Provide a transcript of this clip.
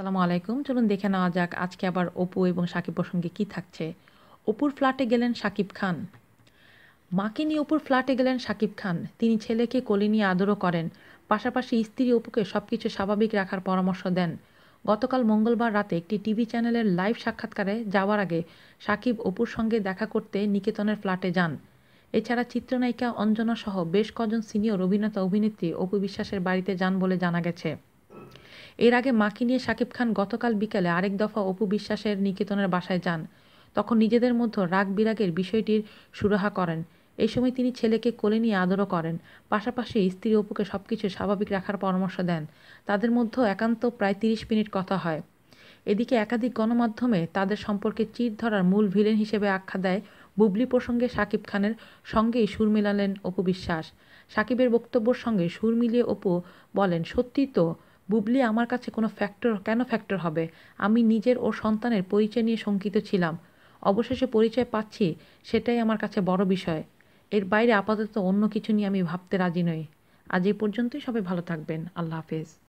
আসসালামু আলাইকুম। চলুন দেখে নেওয়া যাক আজকে আবার অপু এবং সাকিব প্রসঙ্গে কি থাকছে। অপুর ফ্ল্যাটে গেলেন সাকিব খান। মাকে নিয়ে অপুর ফ্ল্যাটে গেলেন সাকিব খান। তিনি ছেলেকে কোলে নিয়ে আদরও করেন। পাশাপাশি স্ত্রী অপুকে সব কিছু স্বাভাবিক রাখার পরামর্শ দেন। গতকাল মঙ্গলবার রাতে একটি টিভি চ্যানেলের লাইভ সাক্ষাৎকারে যাওয়ার আগে সাকিব অপুর সঙ্গে দেখা করতে নিকেতনের ফ্ল্যাটে যান। এছাড়া চিত্রনায়িকা অঞ্জনা সহ বেশ কজন সিনিয়র অভিনেতা অভিনেত্রী অপু বিশ্বাসের বাড়িতে যান বলে জানা গেছে। এর আগে মাকে নিয়ে শাকিব খান গতকাল বিকেলে আরেক দফা অপু বিশ্বাসের নিকেতনের বাসায় যান। তখন নিজেদের মধ্যে রাগ বিরাগের বিষয়টির সুরাহা করেন। এই সময় তিনি ছেলেকে কোলে নিয়ে আদরও করেন। পাশাপাশি স্ত্রী অপুকে সব কিছু স্বাভাবিক রাখার পরামর্শ দেন। তাদের মধ্যে একান্ত প্রায় তিরিশ মিনিট কথা হয়। এদিকে একাধিক গণমাধ্যমে তাদের সম্পর্কে চির ধরার মূল ভিলেন হিসেবে আখ্যা দেয় বুবলি প্রসঙ্গে শাকিব খানের সঙ্গেই সুর মেলালেন অপু বিশ্বাস। সাকিবের বক্তব্যর সঙ্গে সুর মিলিয়ে অপু বলেন সত্যি তো বুবলি আমার কাছে কোনো ফ্যাক্টর কেন ফ্যাক্টর হবে? আমি নিজের ও সন্তানের পরিচয় নিয়ে শঙ্কিত ছিলাম। অবশেষে পরিচয় পাচ্ছি, সেটাই আমার কাছে বড় বিষয়। এর বাইরে আপাতত অন্য কিছু নিয়ে আমি ভাবতে রাজি নই। আজ এই পর্যন্তই, সবাই ভালো থাকবেন। আল্লাহ হাফেজ।